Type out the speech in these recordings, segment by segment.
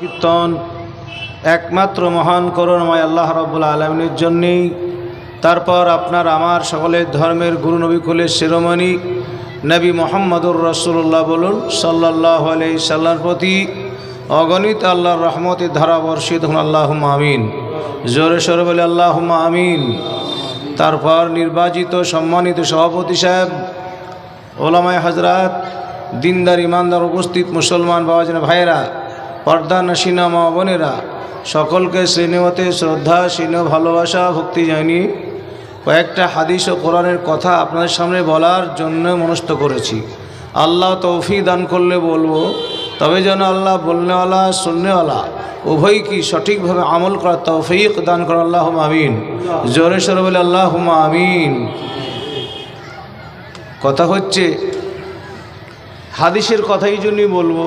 কীর্তন একমাত্র মহান করুণময় আল্লাহ রব্বুল আলমিনের জন্যেই। তারপর আপনার আমার সকলের ধর্মের গুরু নবী কুলের শিরোমণি নবী মোহাম্মদুর রসুল্লাহ বলুন সাল্লাহ আলি সাল্লার প্রতি অগণিত আল্লাহর রহমতের ধারা বর্ষিত হন আল্লাহ আমিন। জোরে সরে বলে আল্লাহ আমিন। তারপর নির্বাচিত সম্মানিত সভাপতি সাহেব, ওলামায় হজরত দিনদার, ইমানদার উপস্থিত মুসলমান বাবাজন ভাইয়েরা পর্দা নসীনা মা বোনেরা, সকলকে শ্রেণীমতে শ্রদ্ধা স্নেহ ভালোবাসা, ভক্তি জানি কয়েকটা হাদিস ও কোরআনের কথা আপনাদের সামনে বলার জন্য মনস্থ করেছি। আল্লাহ তৌফি দান করলে বলব, তবে যেন আল্লাহ বলনেওয়ালা, শুননেওয়ালা উভয় কি সঠিকভাবে আমল করা তৌফিক দান করেন আল্লাহ আমিন। জোরে সরে বলে আল্লাহ আমিন। কথা হচ্ছে, হাদিসের কথাই জন্যই বলব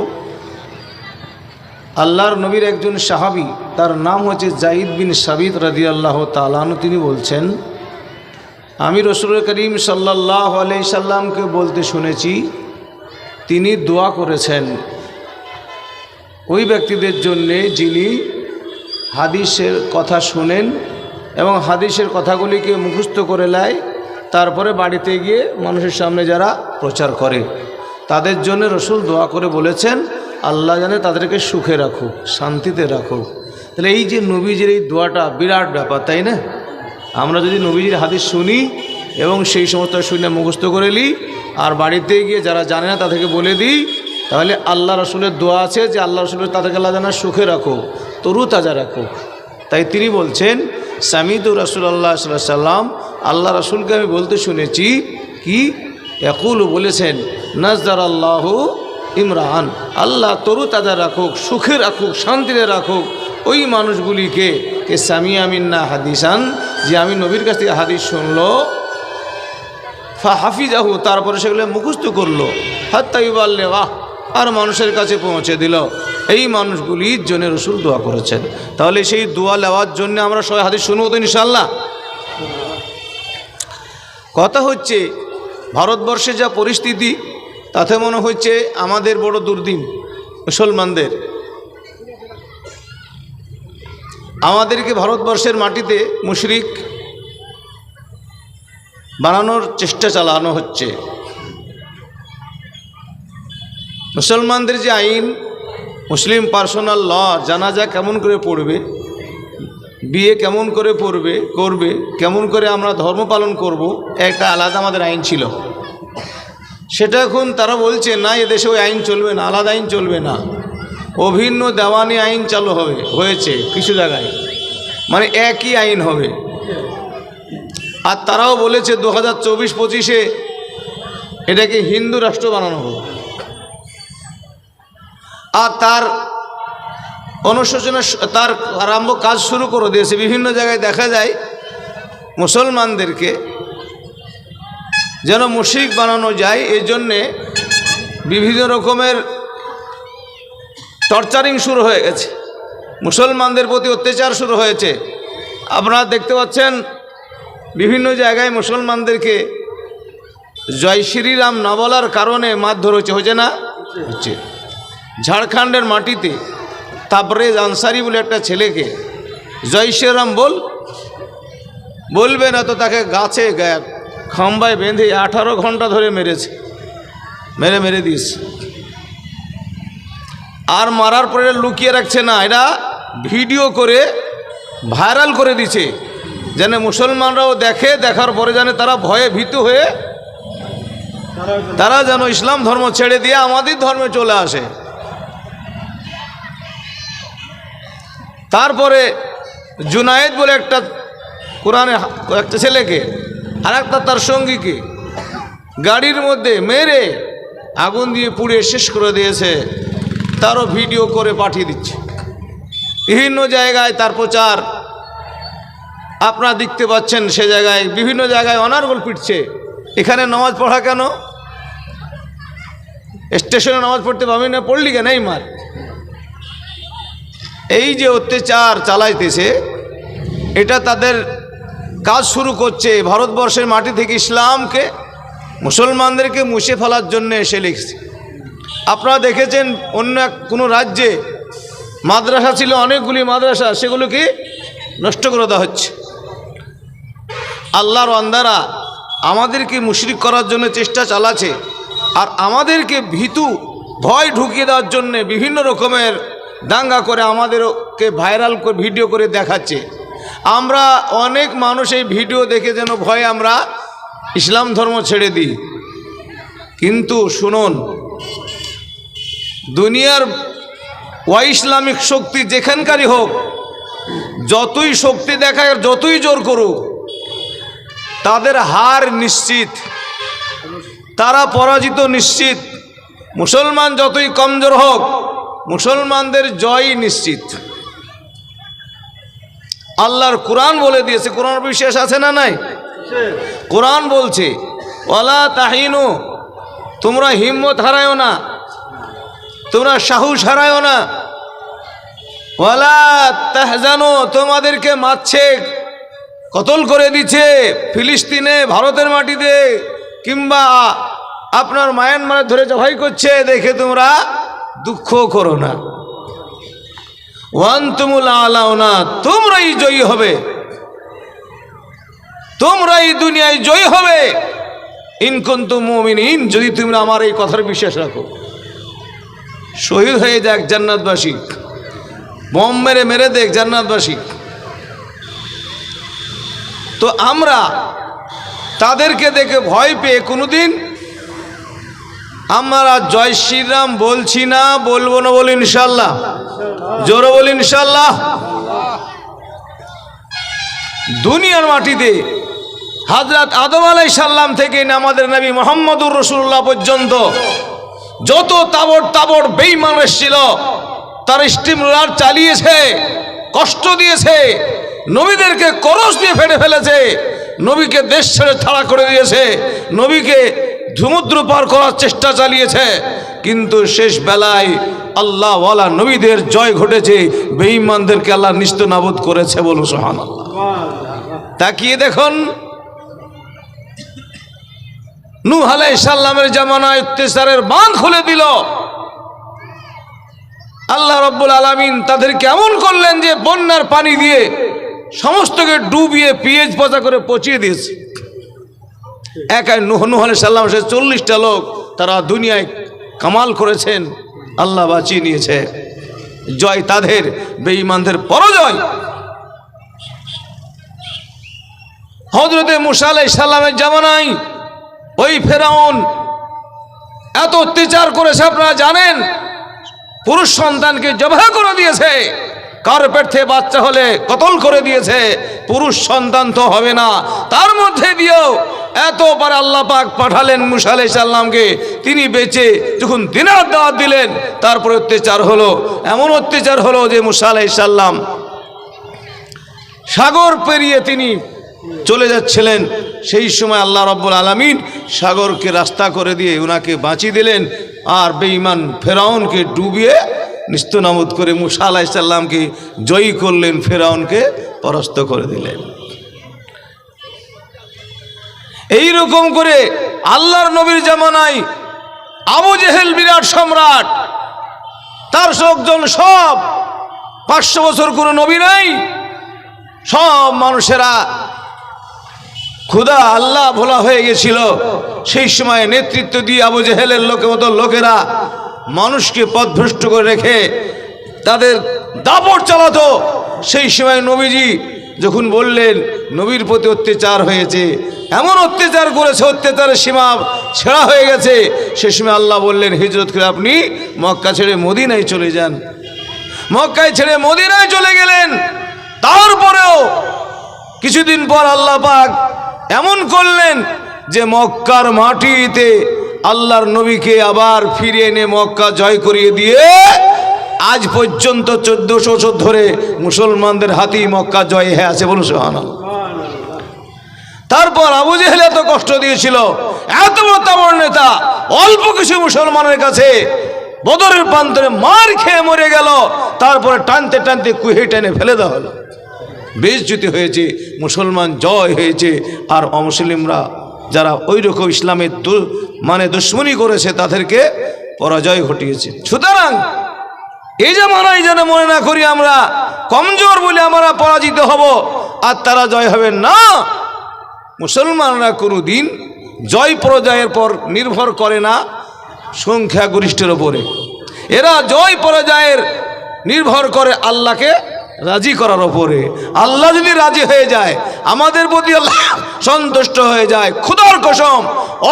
আল্লাহর নবীর একজন সাহাবি, তার নাম হচ্ছে জাইদ বিন সাবিদ রাজি আল্লাহ তালান তিনি বলছেন, আমি রসুল করিম সাল্লাহ আলাই সাল্লামকে বলতে শুনেছি, তিনি দোয়া করেছেন ওই ব্যক্তিদের জন্যে যিনি হাদিসের কথা শুনেন এবং হাদিসের কথাগুলিকে মুখস্থ করে নেয়, তারপরে বাড়িতে গিয়ে মানুষের সামনে যারা প্রচার করে, তাদের জন্য রসুল দোয়া করে বলেছেন আল্লাহ জানে তাদেরকে সুখে রাখুক শান্তিতে রাখুক তাহলে এই যে নবীজির এই দোয়াটা বিরাট ব্যাপার, তাই না? আমরা যদি নবীজির হাদিস শুনি এবং সেই সমস্ত শুনে মুখস্থ করে নিই, আর বাড়িতে গিয়ে যারা জানে না তাদেরকে বলে দিই, তাহলে আল্লাহ রসুলের দোয়া আছে যে আল্লাহ রসুলের তাদেরকে আল্লাহ জানা সুখে রাখো তরু তাজা রাখো। তাই তিনি বলছেন সামিদুর রসুল্লাহ সাল্লাম আল্লাহ রসুলকে আমি বলতে শুনেছি, কি? একুল বলেছেন নাজদার আল্লাহ ইমরান, আল্লাহ তরু তাজা রাখুক, সুখে রাখুক, শান্তিতে রাখুক, ওই মানুষগুলিকে, কে সামি আমিন্না হাদিসান, যে আমি নবীর কাছ থেকে হাদিস শুনলো, ফা হাফিজাহু, তারপরে সেগুলো মুখস্থ করল হাত্তাইবাল্লে বাহ আর মানুষের কাছে পৌঁছে দিল। এই মানুষগুলির জন্য রসুল দোয়া করেছেন। তাহলে সেই দোয়া নেওয়ার জন্য আমরা সবাই হাদিস শুনব তো ইনশাল্লাহ কথা হচ্ছে, ভারতবর্ষে যা পরিস্থিতি তাতে মনে হচ্ছে আমাদের বড় দুর্দিন মুসলমানদের। আমাদেরকে ভারতবর্ষের মাটিতে মুশরিক বানানোর চেষ্টা চালানো হচ্ছে। মুসলমানদের যে আইন, মুসলিম পার্সোনাল ল, জানাজা কেমন করে পড়বে, বিয়ে কেমন করে পড়বে, করবে, কেমন করে আমরা ধর্ম পালন করব, একটা আলাদা আমাদের আইন ছিল। সেটা এখন তারা বলছে, না এদেশে ওই আইন চলবে না, আলাদা আইন চলবে না। অভিন্ন দেওয়ানি আইন চালু হবে, হয়েছে কিছু জায়গায়। মানে একই আইন হবে। আর তারাও বলেছে দু হাজার চব্বিশ পঁচিশে এটাকে হিন্দু রাষ্ট্র বানানো হবে আর তার অনুশোচনা তার আরম্ভ কাজ শুরু করে দিয়েছে। বিভিন্ন জায়গায় দেখা যায় মুসলমানদেরকে যেন মুশরিক বানানো যায় এই জন্যে বিভিন্ন রকমের টর্চারিং শুরু হয়ে গেছে। মুসলমানদের প্রতি অত্যাচার শুরু হয়েছে। আপনারা দেখতে পাচ্ছেন, বিভিন্ন জায়গায় মুসলমানদেরকে জয় শ্রীরাম না বলার কারণে মারধর হচ্ছে হচ্ছে না? হচ্ছে। ঝাড়খণ্ডের মাটিতে তাবরেজ আনসারি বলে একটা ছেলেকে জয় শ্রীরাম বল, বলবে না তো তাকে গাছে গায়ে খাম্বায় বেঁধে আঠারো ঘণ্টা ধরে মেরেছে। মেরে মেরে দিয়েছে। আর মারার পরে লুকিয়ে রাখছে না, এরা ভিডিও করে ভাইরাল করে দিছে যেন মুসলমানরাও দেখে, দেখার পরে জানে তারা ভয়ে ভীত হয়ে তারা যেন ইসলাম ধর্ম ছেড়ে দিয়ে আমাদের ধর্মে চলে আসে। তারপরে জুনায়েদ বলে একটা কোরআনে, একটা ছেলেকে আর একটা তার সঙ্গীকে গাড়ির মধ্যে মেরে আগুন দিয়ে পুড়িয়ে শেষ করে দিয়েছে। তারও ভিডিও করে পাঠিয়ে দিচ্ছে। বিভিন্ন জায়গায় তার প্রচার। আপনারা দেখতে পাচ্ছেন সে জায়গায় বিভিন্ন জায়গায় অনার্গল পিটছে। এখানে নামাজ পড়া কেন? স্টেশনে নামাজ পড়তে পারবি না, পড়লি কেন এই মার এই যে অত্যাচার চালাইতেছে, এটা তাদের কাজ শুরু করছে। ভারতবর্ষের মাটি থেকে ইসলামকে মুসলমানদেরকে মুছে ফেলার জন্য এসে লিখছে। আপনারা দেখেছেন অন্য এক কোনো রাজ্যে মাদ্রাসা ছিল, অনেকগুলি মাদ্রাসা সেগুলোকে নষ্ট করে দেওয়া হচ্ছে। আল্লাহর অন্দারা আমাদেরকে মুশরিক করার জন্য চেষ্টা চালাচ্ছে আর আমাদেরকে ভীতু ভয় ঢুকিয়ে দেওয়ার জন্য বিভিন্ন রকমের দাঙ্গা করে আমাদেরকে ভাইরাল ভিডিও করে দেখাচ্ছে। আমরা অনেক মানুষ এই ভিডিও দেখে যেন ভয়ে আমরা ইসলাম ধর্ম ছেড়ে দিই। কিন্তু শুনুন, দুনিয়ার ইসলামিক শক্তি যেখানকারই হোক, যতই শক্তি দেখায়, যতই জোর করুক, তাদের হার নিশ্চিত, তারা পরাজিত নিশ্চিত। মুসলমান যতই কমজোর হোক, মুসলমানদের জয় নিশ্চিত। আল্লাহর কোরআন বলে দিয়েছে। কোরআন বিশ্বাস আছে না নাই? কোরআন বলছে ওলা তাহিনু, তোমরা হিম্মত হারায়ও না, তোমরা সাহস হারায়ও না। ওয়ালা তাহজানো, তোমাদেরকে মারছে, কতল করে দিচ্ছে ফিলিস্তিনে, ভারতের মাটিতে, কিংবা আপনার মায়ানমারে ধরে জবাই করছে, দেখে তোমরা দুঃখ করো না। ওয়ান তুমুল আলাও না তোমরাই জয়ী হবে। তোমরাই দুনিয়ায় জয়ী হবে। ইনকুন্তু মুমিনিন, যদি তোমরা আমার এই কথার বিশ্বাস রাখো। শহীদ হয়ে যাক জান্নাতবাসী। বম মেরে মেরে দেখ জান্নাতবাসী। তো আমরা তাদেরকে দেখে ভয় পেয়ে কোনোদিন আমরা জয় শ্রীরাম বলছি না, বলব না বলি ইনশাল্লাহ। জোরে বলি ইনশাল্লাহ। দুনিয়ার মাটিতে হাজরাত আদম আলাই সাল্লাম থেকে আমাদের নবী মোহাম্মদুর রসুল্লাহ পর্যন্ত যত তাবড় তাবড় বেইমান এসেছিল, তার স্টিম রোলার চালিয়েছে, কষ্ট দিয়েছে, নবীদেরকে করস দিয়ে ফেটে ফেলেছে, নবীকে দেশ ছেড়ে ছাড়া করে দিয়েছে, নবীকে সমুদ্র পার করার চেষ্টা চালিয়েছে। কিন্তু শেষ বেলায় আল্লাহওয়ালা নবীদের জয় ঘটেছে, বেঈমানদেরকে আল্লাহ নিস্ত নাবুদ করেছে বলুন সোহান আল্লাহ তাকিয়ে দেখুন, নূহ আলাই সাল্লামের জামানায় অত্যাচারের বাঁধ খুলে দিল। আল্লাহ রব্বুল আলমিন তাদের কেমন করলেন যে বন্যার পানি দিয়ে সমস্তকে ডুবিয়ে পিএইচ পচা করে পচিয়ে দিয়েছে। একাই নুহ নুহ আলাই সাল্লাম সে চল্লিশটা লোক তারা দুনিয়ায় কামাল করেছেন। আল্লাহ বাঁচিয়ে নিয়েছে। জয় তাদের, বেঈমানদের পরাজয়। হজরতে মুসা আলাই সাল্লামের জামানায় ওই ফেরাউন এত অত্যাচার করেছে, আপনারা জানেন? পুরুষ সন্তানকে জবাহ করে দিয়েছে। কার্পেট থেকে বাচ্চা হলে কতল করে দিয়েছে। পুরুষ সন্তান তো হবে না। তার মধ্যে দিয়েও এতবার আল্লাহ পাক পাঠালেন মুসা আলাই সাল্লামকে তিনি বেঁচে যখন দিনার দাওয়াত দিলেন, তারপরে অত্যাচার হলো। এমন অত্যাচার হলো যে মুসা আলাই সাল্লাম সাগর পেরিয়ে তিনি চলে যাচ্ছিলেন। সেই সময় আল্লাহ রব্বুল আলমিন সাগরকে রাস্তা করে দিয়ে ওনাকে বাঁচিয়ে দিলেন আর বেঈমান ফেরাউনকে ডুবিয়ে নিস্তনামুদ করে মুসা আলাইসাল্লামকে জয়ী করলেন, ফেরাউনকে পরাস্ত করে দিলেন। এই রকম করে আল্লাহর নবীর জামানায় আবু জেহেল বিরাট সম্রাট, তার লোকজন সব পাঁচশো বছর কোনো নবী নাই, সব মানুষেরা ক্ষুদা আল্লাহ ভোলা হয়ে গেছিল। সেই সময় নেতৃত্ব দিয়ে আবু জেহেলের লোকের মতো লোকেরা মানুষকে পথভ্রষ্ট করে রেখে তাদের দাপট চালাতো। সেই সময় নবীজি যখন বললেন, নবীর প্রতি অত্যাচার হয়েছে, এমন অত্যাচার করেছে, অত্যাচারের সীমা ছেঁড়া হয়ে গেছে। সে সময় আল্লাহ বললেন, হিজরত করে আপনি মক্কা ছেড়ে মদিনায় চলে যান। মক্কায় ছেড়ে মদিনায় চলে গেলেন। তারপরেও কিছুদিন পর আল্লাহ পাক এমন করলেন যে মক্কার মাটিতে আল্লাহর নবীকে আবার ফিরিয়ে এনে মক্কা জয় করিয়ে দিয়ে আজ পর্যন্ত চোদ্দশো বছর ধরে মুসলমানদের হাতেই মক্কা জয় হয়ে আছে বলুন সোহান তারপর আবু জেহেল এত কষ্ট দিয়েছিল, এত বড় নেতা, অল্প কিছু মুসলমানের কাছে বদরের প্রান্তরে মার খেয়ে মরে গেল, তারপরে টানতে টানতে কুহে টেনে ফেলে দেওয়া হলো। বেশজ্যুতি হয়েছে, মুসলমান জয় হয়েছে, আর অমুসলিমরা যারা ওই রকম ইসলামের মানে দুশ্মনী করেছে, তাদেরকে পরাজয় ঘটিয়েছে। সুতরাং এই যে জামানায় যেন মনে না করি আমরা কমজোর বলে আমরা পরাজিত হব, আর তারা জয় হবে না। মুসলমানরা কোনো দিন জয় পরাজয়ের পর নির্ভর করে না সংখ্যাগরিষ্ঠের ওপরে এরা জয় পরাজয়ের নির্ভর করে আল্লাহকে রাজি করার ওপরে আল্লাহ যদি রাজি হয়ে যায়, আমাদের প্রতি আল্লাহ সন্তুষ্ট হয়ে যায়। খুদার কসম,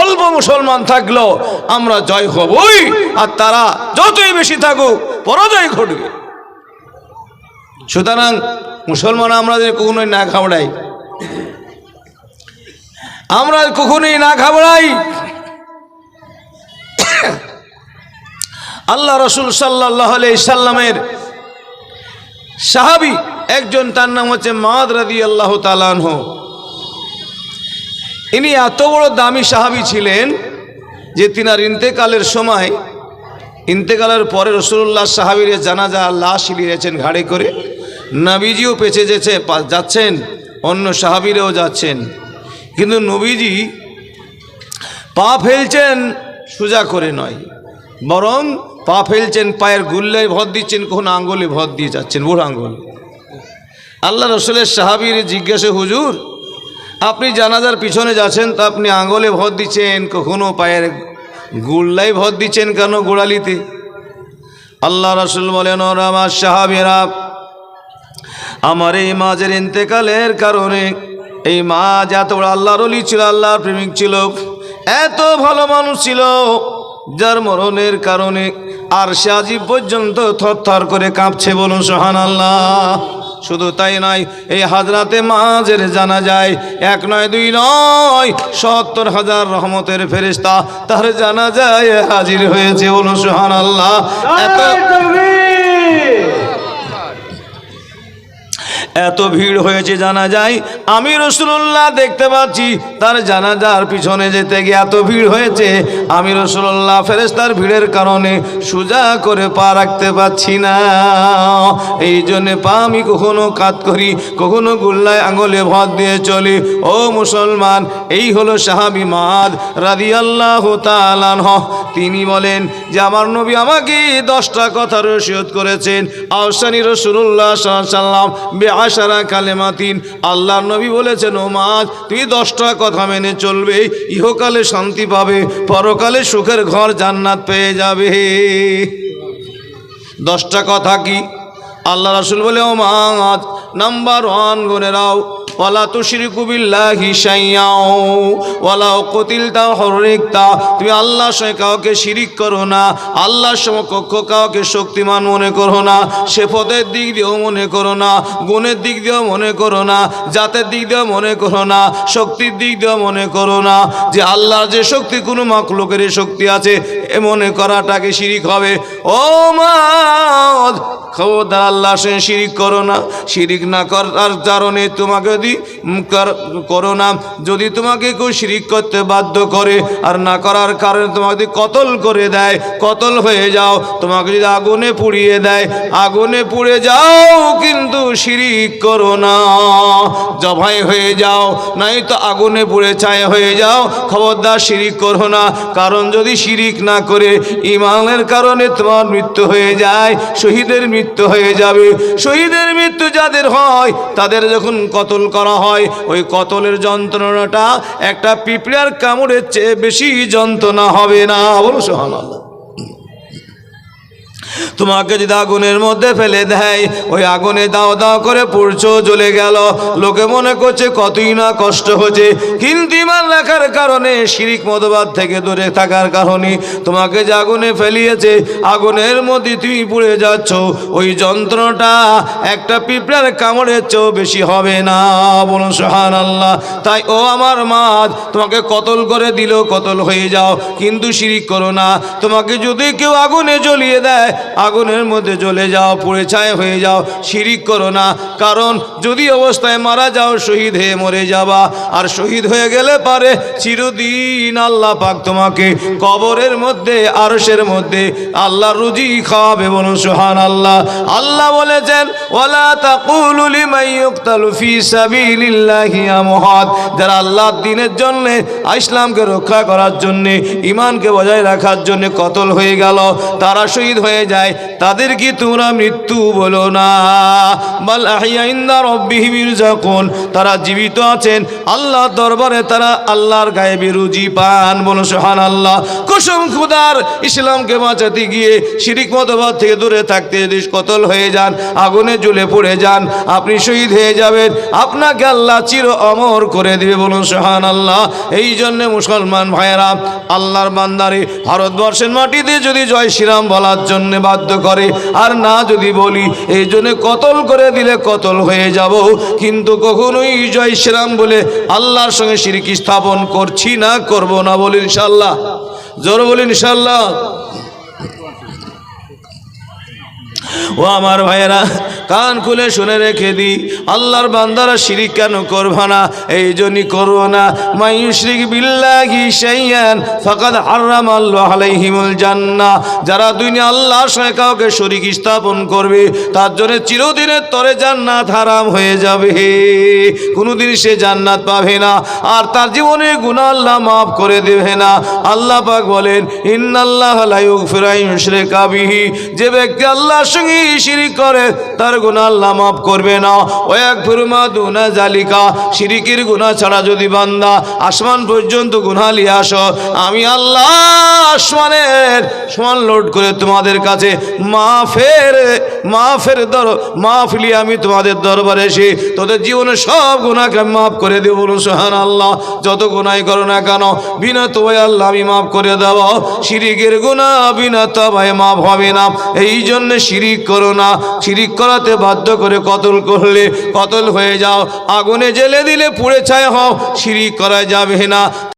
অল্প মুসলমান থাকলেও আমরা জয় হবই। আর তারা যতই বেশি থাকুক, পরাজয় ঘটবে। সুতরাং মুসলমান আমরা যদি কখনোই না ঘাবড়াই, আমরা কখনোই না ঘাবড়াই, আল্লাহ রসুল সাল্লাহ সাল্লামের সাহাবি, একজন তার নাম হচ্ছে মাদ রাদি আল্লাহ তালানহ ইনি এত বড় দামি সাহাবি ছিলেন যে তিনার ইন্তেকালের সময়, ইন্তেকালের পরে রসুল্লাহ সাহাবির জানাজা লাশ নিয়েছেন ঘাড়ে করে। নবীজিও পেছে যেছে যাচ্ছেন, অন্য সাহাবিরেও যাচ্ছেন। কিন্তু নবীজি পা ফেলছেন, সোজা করে নয়। বরং পা ফেলছেন, পায়ের গুল্লায় ভর দিচ্ছেন, কখনো আঙ্গুলে ভর দিয়ে যাচ্ছেন বুড়ো আঙ্গুল। আল্লাহ রসুলের সাহাবির জিজ্ঞাসা, হুজুর, আপনি জানাজার পিছনে যাচ্ছেন তো আপনি আঙ্গুলে ভর দিচ্ছেন, কখনো পায়ের গুল্লাই ভর দিচ্ছেন কেন গোড়ালিতে? আল্লাহ রসুল বলেন আমার সাহাবিরা, আমার এই মাঝের ইন্তেকালের কারণে এই মাঝ এত বড় আল্লাহর অলি ছিল, আল্লাহর প্রেমিক ছিল, এত ভালো মানুষ ছিল, যার মরণের কারণে আর সে আজি পর্যন্ত থরথর করে কাঁপছে বলুন সোহান আল্লাহ শুধু তাই নয়, এই হাজরাতে মাঝের জানা যায় এক নয়, দুই নয়, সত্তর হাজার রহমতের ফেরিস্তা তার জানা যায় হাজির হয়েছে বলুন সোহান আল্লাহ এত এত ভিড় হয়েছে জানা যায়। আমি রসুল্লাহ দেখতে পাচ্ছি, তার জানাজার পিছনে যেতে গিয়ে এত ভিড় হয়েছে। আমি রসুল্লাহ ফেরেস্তার ভিড়ের কারণে সোজা করে পা রাখতে পারছি না। এই জন্যে পা আমি কখনো কাত করি, কখনো গুল্লায় আঙুলে ভর দিয়ে চলি। ও মুসলমান, এই হলো সাহাবি মাদ রাদি আল্লাহ তিনি বলেন যে, আমার নবী আমাকে দশটা কথা রসিয়ত করেছেন। আহসানি রসুল্লাহ সাল্লাম বেআসারা কালেমাতিন। আল্লাহ নবী বলেছেন ও মাছ তুই দশটা কথা মেনে চলবে, ইহকালে শান্তি পাবে, পরকালে সুখের ঘর জান্নাত পেয়ে যাবে। দশটা কথা কি? আল্লাহ রসুল বলে ও মাছ নাম্বার ওয়ান গুনে রাও ওয়ালা তুশরিকু বিল্লাহি শাইয়াও ওয়ালা কতিলতা হরিকতা তুমি আল্লাহর সঙ্গে কাউকে শিরিক করো না, আল্লাহর সমকক্ষ কাউকে শক্তিমান মনে করো না শেফতের দিক দিয়েও মনে করো না, গুণের দিক দিয়েও মনে করো না, জাতের দিক দিয়েও মনে করো না, শক্তির দিক দিয়েও মনে করো না, যে আল্লাহর যে শক্তি কোনো মাকলুকের শক্তি আছে, এ মনে করাটাকে শিরিক হবে। ও মা, খবরদার আল্লাহর সঙ্গে শিরিক করো না, শিরিক না করার কারণে তোমাকে যদি করো না। যদি তোমাকে কেউ শিরিক করতে বাধ্য করে আর না করার কারণে তোমাকে কতল করে দেয়, কতল হয়ে যাও, তোমাকে যদি আগুনে পুড়িয়ে দেয়, আগুনে পুড়ে যাও, কিন্তু শিরিক করো না। জবাই হয়ে যাও, নাই তো আগুনে পুড়ে ছায় হয়ে যাও, খবরদার শিরিক করো না। কারণ যদি শিরিক না করে, ইমানের কারণে তোমার মৃত্যু হয়ে যায়, শহীদের মৃত্যু হয়ে যাবে। শহীদের মৃত্যু যাদের হয়, তাদের যখন কতল করা হয়। ওই কতলের যন্ত্রণাটা একটা পিঁপড়ার কামড়ের চেয়ে বেশি যন্ত্রণা হবে না। বলো সোহান তোমাকে যদি আগুনের মধ্যে ফেলে দেয়, ওই আগুনে দাও দাও করে পুড়ছো, জ্বলে গেল। লোকে মনে করছে কতই না কষ্ট হচ্ছে। কিন্তু ইমান রাখার কারণে শিরিক মতবাদ থেকে দূরে থাকার কারণে তোমাকে যে আগুনে ফেলিয়েছে, আগুনের মধ্যে তুমি পুড়ে যাচ্ছ। ওই যন্ত্রটা একটা পিঁপড়ার কামড়ের চেয়েও বেশি হবে না। বলুন সোহান আল্লাহ তাই, ও আমার মাছ, তোমাকে কতল করে দিল, কতল হয়ে যাও। কিন্তু শিরিক করো না। তোমাকে যদি কেউ আগুনে জ্বলিয়ে দেয় আগুনের মধ্যে জ্বলে যাও, পুড়ে ছায় হয়ে যাও, শিরিক করো না। কারণ যদি অবস্থায় মারা যাও, শহীদ হয়ে মরে যাবা। আর শহীদ হয়ে গেলে পারে চিরদিন আল্লাহ পাক তোমাকে কবরের মধ্যে, আরশের মধ্যে আল্লাহ রুজি খাওয়াবে বলুন সুহান আল্লাহ আল্লাহ বলেছেন, ওয়ালা তাকুলু লিমান ইউকতালু ফি সাবিলিল্লাহি আমওয়াত যারা আল্লাহর দ্বীনের জন্য, ইসলামকে রক্ষা করার জন্য ইমানকে বজায় রাখার জন্য কতল হয়ে গেল, তারা শহীদ হয়ে যায়। তাদের কি তোমরা মৃত্যু বলো না? বাল আহিয়া ইন্দা রব্বিহিম ইরজাকুন তারা জীবিত আছেন আল্লাহর দরবারে তারা আল্লাহর গায়েবী রুজি পান। বলো সোহান আল্লাহ কুসুম খুদার ইসলামকে বাঁচাতে গিয়ে শিরিক মতবাদ থেকে দূরে থাকতে যদি কতল হয়ে যান, আগুনে জ্বলে পড়ে যান, আপনি শহীদ হয়ে যাবেন। আপনাকে আল্লাহ চির অমর করে দিবে বলুন সোহান আল্লাহ এই জন্যে মুসলমান ভাইয়েরা, আল্লাহর বান্দারে ভারতবর্ষের মাটিতে যদি জয় শ্রীরাম বলার জন্য বাধ্য করে। আর না যদি বলি এই জন্য কতল করে দিলে কতল হয়ে যাব। কিন্তু কখনোই জয় শ্রীরাম বলে আল্লাহর সঙ্গে সিরিকি স্থাপন করছি না, করব না বলি ইনশাল্লাহ জোর বলি ইনশাল্লাহ ও আমার ভাইয়েরা কান খুলে শুনে রেখে দি। আল্লাহর বান্দারা শিরিক কেন করবা না? এই জন্যই করব না। মাইশরিক বিল্লাহি শাইয়ান ফাকাদ হারাম আল্লাহ আলাইহিমুল জান্নাহ। যারা দুনিয়া আল্লাহর সঙ্গে কাউকে শরীক স্থাপন করবে, তার জন্য চিরদিনের তরে জান্নাত হারাম হয়ে যাবে। কোনোদিন সে জান্নাত পাবে না, আর তার জীবনে গুনাহ আল্লাহ মাফ করে দেবে না। আল্লাহ পাক বলেন, ইন্নাল্লাহ লা ইগফিরু আন ইউশরিকা বিহি। যে ব্যক্তি আল্লাহর সঙ্গে শিরিক করে, তার গুনাহ আল্লাহ মাফ করবে না। ও এক ফুরমা দুনা জালিকা শিরিকের গুনাহ ছাড়া যদি বান্দা আসমান পর্যন্ত গুনাহ নিয়ে আসো, আমি আল্লাহ আসমানের সমান লোড করে তোমাদের কাছে মাফের মাফের দর মাফলি আমি তোমাদের দরবারে এসে তোদের জীবনে সব গুণাকে মাফ করে দেবো সোহান আল্লাহ যত গুণাই করো না কেন, বিনা তোমায় আল্লাহ আমি মাফ করে দেব। শিরিকের গুণা বিনা তবায় মাফ হবে না। এই জন্য শিরিক করো না। শিরিক করাতে বাধ্য করে কতল করলে কতল হয়ে যাও। আগুনে জেলে দিলে পুড়ে ছায় হও শিরিক করা যাবে না।